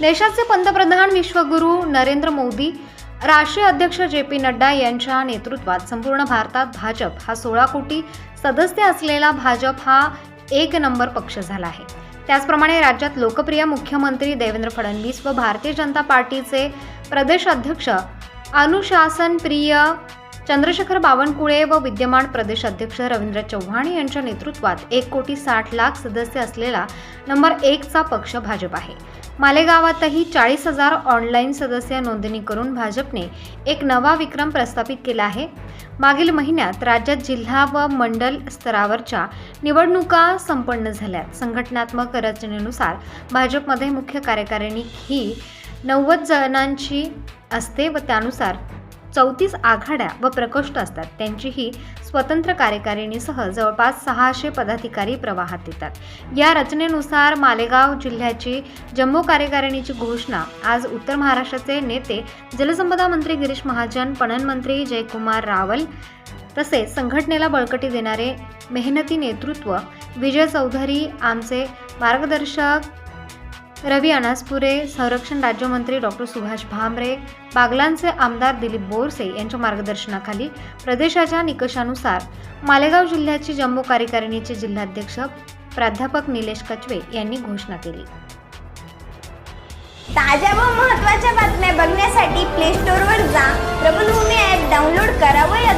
देशाचे पंतप्रधान विश्वगुरू नरेंद्र मोदी राष्ट्रीय अध्यक्ष जे पी नड्डा यांच्या नेतृत्वात संपूर्ण भारतात भाजप हा सोळा कोटी सदस्य असलेला भाजप हा एक नंबर पक्ष झाला आहे. त्याचप्रमाणे राज्यात लोकप्रिय मुख्यमंत्री देवेंद्र फडणवीस व भारतीय जनता पार्टीचे प्रदेश अध्यक्ष अनुशासन प्रिय चंद्रशेखर बावनकुळे व विद्यमान प्रदेश अध्यक्ष रवींद्र चव्हाण यांच्या नेतृत्वात एक कोटी साठ लाख सदस्य असलेला नंबर एकचा पक्ष भाजप आहे. मालेगावातही चाळीस हजार ऑनलाईन सदस्य नोंदणी करून भाजपने एक नवा विक्रम प्रस्थापित केला आहे. मागील महिन्यात राज्यात जिल्हा व मंडल स्तरावरच्या निवडणुका संपन्न झाल्यात संघटनात्मक रचनेनुसार भाजपमध्ये मुख्य कार्यकारिणी ही नव्वद जणांची असते व त्यानुसार चौतीस आघाड्या व प्रकोष्ठ असतात. त्यांचीही स्वतंत्र कार्यकारिणीसह जवळपास सहाशे पदाधिकारी प्रवाहात येतात. या रचनेनुसार मालेगाव जिल्ह्याची जम्मू कार्यकारिणीची घोषणा आज उत्तर महाराष्ट्राचे नेते जलसंपदा मंत्री गिरीश महाजन पणन मंत्री जयकुमार रावल तसेच संघटनेला बळकटी देणारे मेहनती नेतृत्व विजय चौधरी आमचे मार्गदर्शक रवी अनासपुरे संरक्षण राज्यमंत्री डॉक्टर सुभाष भामरे बागलांचे आमदार दिलीप बोरसे यांच्या मार्गदर्शनाखाली प्रदेशाच्या निकषानुसार मालेगाव जिल्ह्याची जम्मू कार्यकारिणीचे जिल्हाध्यक्ष प्राध्यापक निलेश कचवे यांनी घोषणा केली. ताज्या व महत्त्वाच्या बातम्या बघण्यासाठी प्ले स्टोअरवर जा. प्रबलभूमी ॲप डाउनलोड करा व या